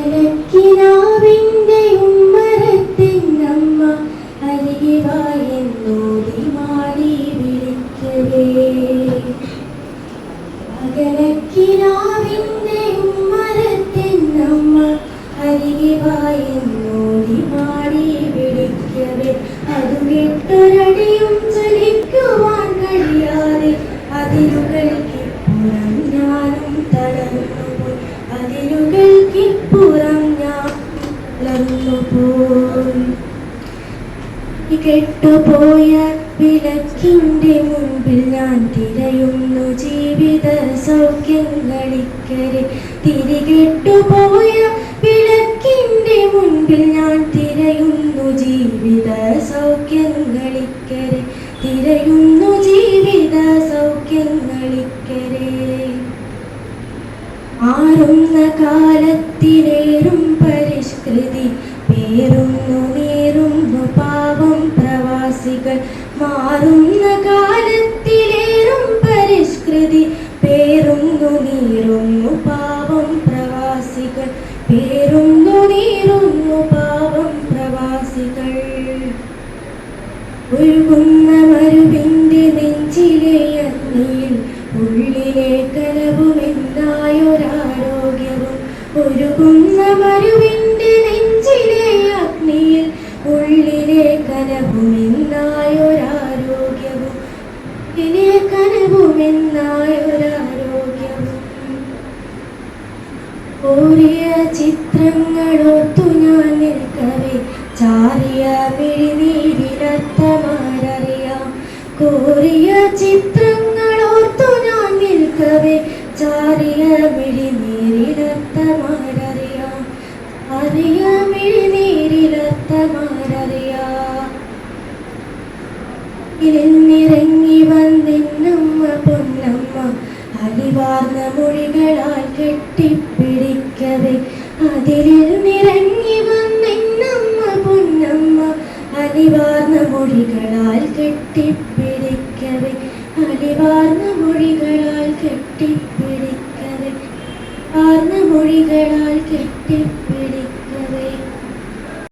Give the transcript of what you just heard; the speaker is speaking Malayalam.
അലക്കിനാവിന്റെ ഉമ്മരത്തിനമ്മ അരികെ വായെന്നോടി മാടി വിളിക്കവേ. അകലക്കിനാവിന്റെ ഉമ്മരത്തിനമ്മ അരികെ വായെന്നോടി കെട്ടുപോയ വിളക്കിന്റെ മുമ്പിൽ ഞാൻ തിരയുന്നു ജീവിത സൗഖ്യങ്ങളിക്കരെ തിരികെട്ടുപോയ വിളക്കിന്റെ മുൻപിൽ ഞാൻ തിരയുന്നു ജീവിത സൗഖ്യങ്ങളിക്കരെ തിരയുന്നു ജീവിത സൗഖ്യങ്ങളിക്കരെ മാറുന്ന കാലത്തിലേറും പരിഷ്കൃതി പേറുന്നു മാറുന്ന കാലത്തിലേറും പരിഷ്കൃതി. പേരുന്നു നീറുന്നു പാപം പ്രവാസികൾ. പേരുന്നു നീറുന്നു പാപം പ്രവാസികൾ. ഒഴുകുന്ന മരുവിന്റെ നെഞ്ചിലെ അഗ്നിയിൽ ഉള്ളിലെ കനവുമെന്നായൊരാരോഗ്യവും ഒഴുകുന്ന മരുവിന്റെ നെഞ്ചിലെ അഗ്നിയിൽ ഉള്ളിലെ കനവുമെന്നായൊരാരോഗ്യവും ഉള്ളിലെ കനവുമെന്നായൊരാരോഗ്യവും ഓരിയ ചിത്രങ്ങളോർത്തു ഞാൻ നിൽക്കവേ. ചാരിയ മിഴിനീരിലത്തമാരറിയാം കോരിയ ചിത്രങ്ങളോർത്തു ഞാൻ നിൽക്കവേ. ചാരിയ മിഴിനീരിലത്തമാരറിയാം അറിയ മിഴിനീരിലത്തമാരറിയാം ഇരുന്നിറങ്ങി മൊഴികളാൽ കെട്ടിപ്പിടിക്കവേ. അതിലിൽ നിറങ്ങി വന്നെന്നമ്മ പൊന്നമ്മ അലിവാർന്ന മൊഴികളാൽ കെട്ടിപ്പിടിക്കവേ. അലിവാർന്ന മൊഴികളാൽ കെട്ടിപ്പിടിക്കവേ. ആർന്ന മൊഴികളാൽ കെട്ടിപ്പിടിക്കവേ.